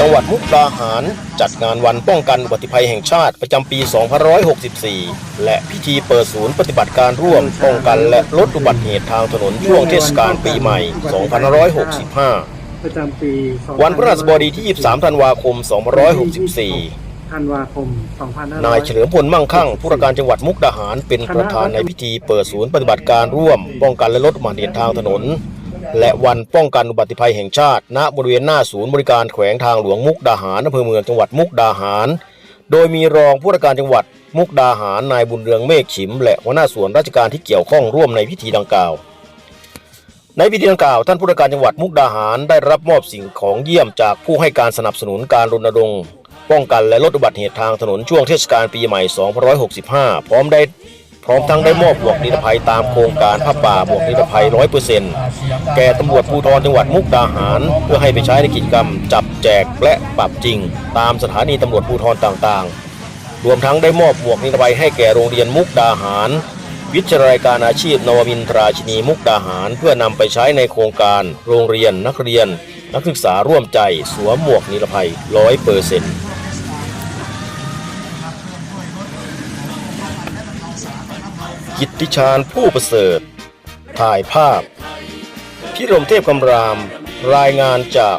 จังหวัดมุกดาหาร จัดงานวันป้องกันอุบัติภัยแห่งชาติประจำปี 2564 และพิธีเปิดศูนย์ปฏิบัติการร่วมป้องกันและลดอุบัติเหตุทางถนนช่วงเทศกาลปีใหม่ 2565 ประจำปีวันพฤหัสบดีที่ 23 ธันวาคม 2564ธันวาคม 2500นายเฉลิมพลมั่งคั่ง ผู้ราชการจังหวัดมุกดาหารเป็นประธานในพิธีเปิดศูนย์ปฏิบัติการร่วม ป้องกันและลดอุบัติเหตุทางถนน และวันป้องกันอุบัติภัยแห่งชาติ ณบริเวณหน้าศูนย์บริการแขวงทางหลวงมุกดาหารอำเภอเมืองจังหวัดมุกดาหาร โดยมีรองผู้ราชการจังหวัดมุกดาหารนายบุญเรืองเมฆฉิม และหัวหน้าส่วนราชการที่เกี่ยวข้องร่วมในพิธีดังกล่าว ในพิธีดังกล่าวท่านผู้ราชการจังหวัดมุกดาหารได้รับมอบสิ่งของเยี่ยมจากผู้ให้การสนับสนุนการรณรงค์ป้องกันและลดอุบัติเหตุทางถนนช่วงเทศกาลปีใหม่ 2565 พร้อมได้ พร้อมทั้งได้มอบหมวกนิรภัยตามโครงการผ้าป่าหมวกนิรภัย100%แก่ตำรวจภูธรจังหวัดมุกดาหาร เพื่อให้ไปใช้ในกิจกรรม จับแจกและปรับจริง ตามสถานีตำรวจภูธรต่างๆ รวมทั้งได้มอบหมวกนิรภัยให้แก่โรงเรียนมุกดาหาร วิทยาลัยการอาชีพนวมินทราชินีมุกดาหาร เพื่อนำไปใช้ในโครงการ โรงเรียนนักเรียน นักศึกษาร่วมใจสวมหมวกนิรภัยร้อยเปอร์เซ็นต์ กิตติชานผู้ประเสริฐ ถ่ายภาพ พิรมเทพกำราม รายงานจาก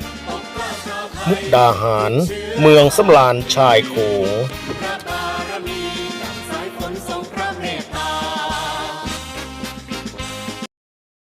มุกดาหาร เมืองสำลานชายโขง